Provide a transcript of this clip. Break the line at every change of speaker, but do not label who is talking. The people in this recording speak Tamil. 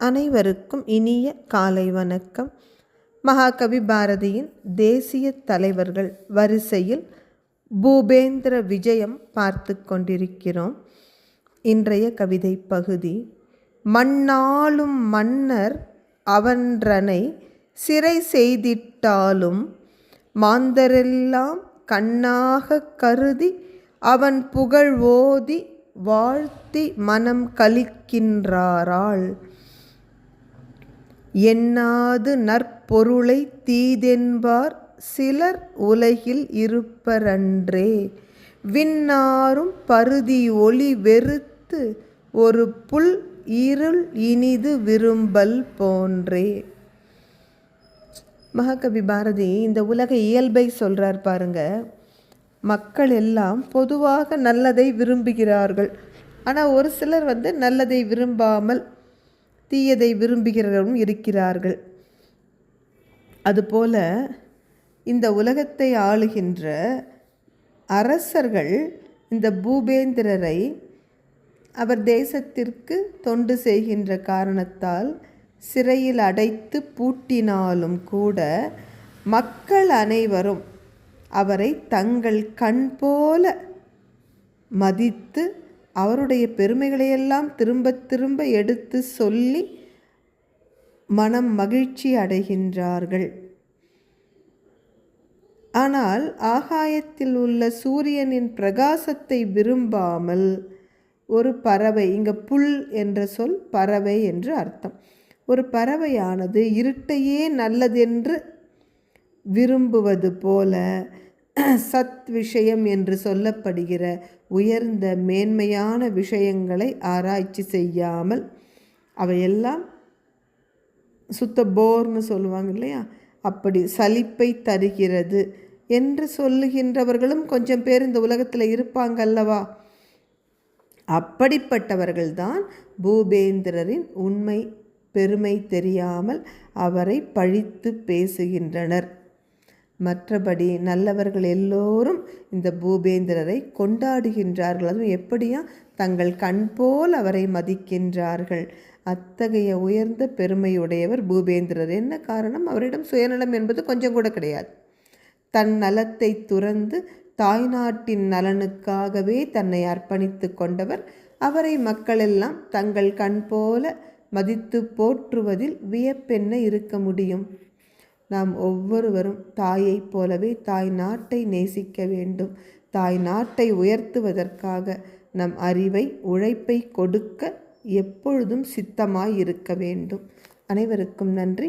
அனைவருக்கும் இனிய காலை வணக்கம். மகாகவி பாரதியின் தேசிய தலைவர்கள் வரிசையில் பூபேந்திர விஜயம் பார்த்து கொண்டிருக்கிறோம். இன்றைய கவிதை பகுதி மண்ணாளும் மன்னர் அவன்றனை சிறை செய்திட்டாலும் மாந்தரெல்லாம் கண்ணாக கருதி அவன் புகழ் ஓதி வாழ்த்தி மனம் கழிக்கின்றாராள் எண்ணாது நற்பொருளை தீதென்பார் சிலர் உலகில் இருப்பரன்றே. விண்ணாரும் பருதி ஒளி வெறுத்து ஒரு புல் இருள் இனிது விரும்பல் போன்றே. மகாகவி பாரதி இந்த உலக இயல்பை சொல்கிறார் பாருங்க. மக்கள் எல்லாம் பொதுவாக நல்லதை விரும்புகிறார்கள். ஆனால் ஒரு சிலர் வந்து நல்லதை விரும்பாமல் தீயதை விரும்புகிறவர்களும் இருக்கிறார்கள். அதுபோல இந்த உலகத்தை ஆளுகின்ற அரசர்கள் இந்த பூபேந்திரரை அவர் தேசத்திற்கு தொண்டு செய்கின்ற காரணத்தால் சிறையில் அடைத்து பூட்டினாலும் கூட மக்கள் அனைவரும் அவரை தங்கள் கண் போல மதித்து அவருடைய பெருமைகளையெல்லாம் திரும்ப திரும்ப எடுத்து சொல்லி மனம் மகிழ்ச்சி அடைகின்றார்கள். ஆனால் ஆகாயத்தில் உள்ள சூரியனின் பிரகாசத்தை விரும்பாமல் ஒரு பறவை இங்கே புல் என்ற சொல் பறவை என்று அர்த்தம். ஒரு பறவையானது இருட்டையே நல்லதென்று விரும்புவது போல சத் விஷயம் என்று சொல்லப்படுகிற உயர்ந்த மேன்மையான விஷயங்களை ஆராய்ச்சி செய்யாமல் அவையெல்லாம் சுத்த போர்னு சொல்லுவாங்க இல்லையா? அப்படி சலிப்பை தருகிறது என்று சொல்லுகின்றவர்களும் கொஞ்சம் பேர் இந்த உலகத்தில் இருப்பாங்க அல்லவா? அப்படிப்பட்டவர்கள்தான் பூபேந்திரரின் உண்மை பெருமை தெரியாமல் அவரை பழித்து பேசுகின்றனர். மற்றபடி நல்லவர்கள் எல்லோரும் இந்த பூபேந்திரரை கொண்டாடுகின்றார்கள். அதுவும் எப்படியா? தங்கள் கண் போல் அவரை மதிக்கின்றார்கள். அத்தகைய உயர்ந்த பெருமையுடையவர் பூபேந்திரர். என்ன காரணம்? அவரிடம் சுயநலம் என்பது கொஞ்சம் கூட கிடையாது. தன் நலத்தை துறந்து தாய்நாட்டின் நலனுக்காகவே தன்னை அர்ப்பணித்து கொண்டவர். அவரை மக்களெல்லாம் தங்கள் கண் போல மதித்து போற்றுவதில் வியப்பென்ன இருக்க முடியும்? நாம் ஒவ்வொருவரும் தாயைப் போலவே தாய் நாட்டை நேசிக்க வேண்டும். தாய் நாட்டை உயர்த்துவதற்காக நம் அறிவை உழைப்பை கொடுக்க எப்பொழுதும் சித்தமாய் இருக்க வேண்டும். அனைவருக்கும் நன்றி.